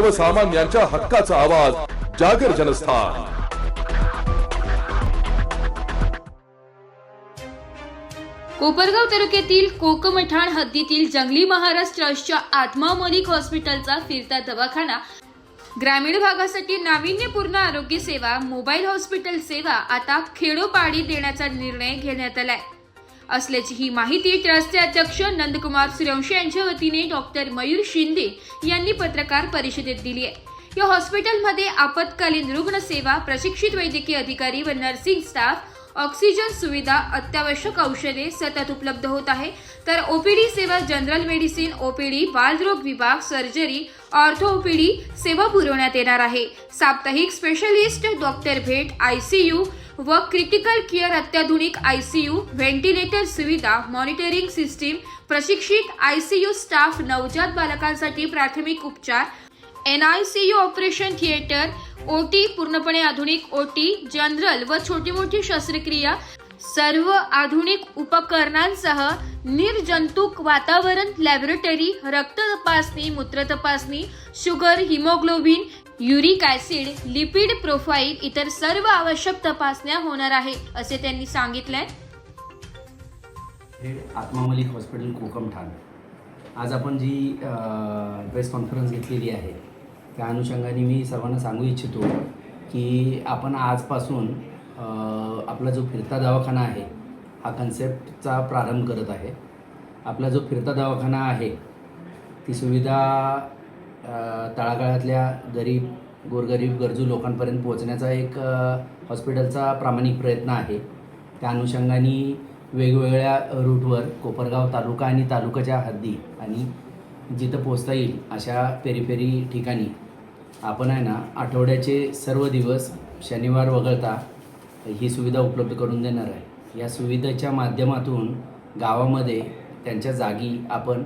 सर्वसामान्यांच्या हक्काचा आवाज जागर जनस्थान. कोपरगाव तालुक्यातील कोकमठाण हद्दीतील जंगली महाराज ट्रस्टच्या आत्मा मलिक हॉस्पिटलचा फिरता दवाखाना. ग्रामीण भागासाठी नाविन्यपूर्ण आरोग्य सेवा मोबाईल हॉस्पिटल सेवा आता खेडोपाडी देण्याचा निर्णय घेण्यात आलाय. असल्याची ही माहिती ट्रस्टचे अध्यक्ष नंदकुमार सूर्यवंशी यांच्या वतीने डॉक्टर मयूर शिंदे यांनी पत्रकार परिषदेत दिली आहे. या हॉस्पिटलमध्ये आपत्कालीन रुग्णसेवा प्रशिक्षित वैद्यकीय अधिकारी व नर्सिंग स्टाफ ऑक्सिजन सुविधा अत्यावश्यक औषधे सतत उपलब्ध होत आहे. तर ओपीडी सेवा जनरल मेडिसिन ओपीडी बालरोग विभाग सर्जरी ऑर्थो ओपीडी सेवा पुरवण्यात येणार आहे. साप्ताहिक स्पेशलिस्ट डॉक्टर भेट आय सी यू व क्रिटिकल केअर अत्याधुनिक आयसीयू व्हेंटिलेटर सुविधा मॉनिटरिंग सिस्टीम प्रशिक्षित आयसीयू स्टाफ नवजात बालकांसाठी प्राथमिक उपचार N I C U operation theatre O T पूर्णपणे आधुनिक ओ टी जनरल व छोटी मोठी शस्त्रक्रिया सर्व आधुनिक उपकरणांसह निर्जंतुक वातावरण लॅबोरेटरी रक्त तपासणी मूत्र तपासणी sugar haemoglobin uric acid lipid profile इतर सर्व आवश्यक तपासण्या होणार आहे असे त्यांनी सांगितलंय. हे आत्मा मलिक हॉस्पिटल कोकम ठाण आज आपण जी प्रेस कॉन्फरन्स घेतलेली आहे त्या अनुषंगाने मी सर्वांना सांगू इच्छितो की आपण आजपासून आपला जो फिरता दवाखाना आहे हा कन्सेप्टचा प्रारंभ करत आहे. आपला जो फिरता दवाखाना आहे ती सुविधा तळागाळातल्या गरीब गोरगरीब गरजू लोकांपर्यंत पोहोचण्याचा एक हॉस्पिटलचा प्रामाणिक प्रयत्न आहे. त्या अनुषंगाने वेगवेगळ्या रूटवर कोपरगाव तालुका आणि तालुक्याच्या हद्दी आणि जिथं पोचता येईल अशा पेरीफेरी ठिकाणी आपण आहे ना आठवड्याचे सर्व दिवस शनिवार वगळता ही सुविधा उपलब्ध करून देणार आहे. या सुविधेच्या माध्यमातून गावामध्ये त्यांच्या जागी आपण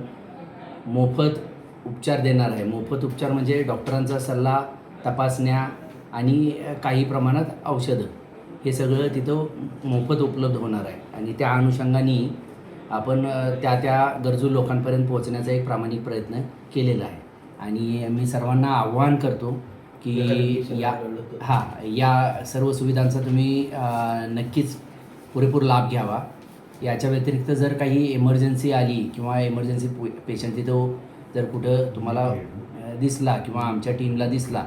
मोफत उपचार देणार आहे. मोफत उपचार म्हणजे डॉक्टरांचा सल्ला तपासण्या आणि काही प्रमाणात औषधं. हे सगळं तिथं मोफत उपलब्ध होणार आहे. आणि त्या अनुषंगाने आपण त्या त्या गरजू लोकांपर्यंत पोहोचण्याचा एक प्रामाणिक प्रयत्न केलेला आहे. आणि मी सर्वांना आव्हान करतो की या हां या सर्व सुविधांचा तुम्ही नक्कीच पुरेपूर लाभ घ्यावा. याच्या व्यतिरिक्त जर काही इमर्जन्सी आली किंवा इमर्जन्सी पेशंट तिथं जर कुठं तुम्हाला दिसला किंवा आमच्या टीमला दिसला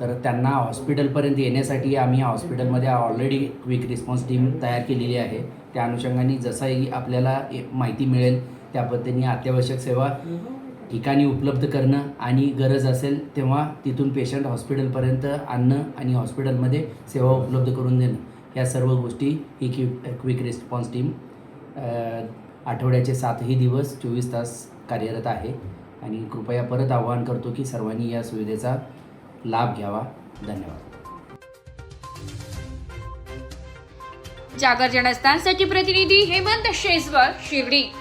तर त्यांना हॉस्पिटलपर्यंत येण्यासाठी आम्ही हॉस्पिटलमध्ये ऑलरेडी क्विक रिस्पॉन्स टीम तयार केलेली आहे. त्या अनुषंगाने जसाही आपल्याला ए- माहिती मिळेल त्या पद्धतीने अत्यावश्यक सेवा ठिकाणी उपलब्ध करणं आणि गरज असेल तेव्हा तिथून पेशंट हॉस्पिटलपर्यंत आणणं आणि हॉस्पिटलमध्ये सेवा उपलब्ध करून देणं. या सर्व गोष्टी ही क्वि क्विक रिस्पॉन्स टीम आठवड्याचे सातही दिवस चोवीस तास कार्यरत आहे. आणि कृपया परत आवाहन करतो की सर्वांनी या सुविधेचा लाभ घ्यावा. धन्यवाद. जागर जनस्थानसाठी प्रतिनिधी हेमंत शेजवर शिवडी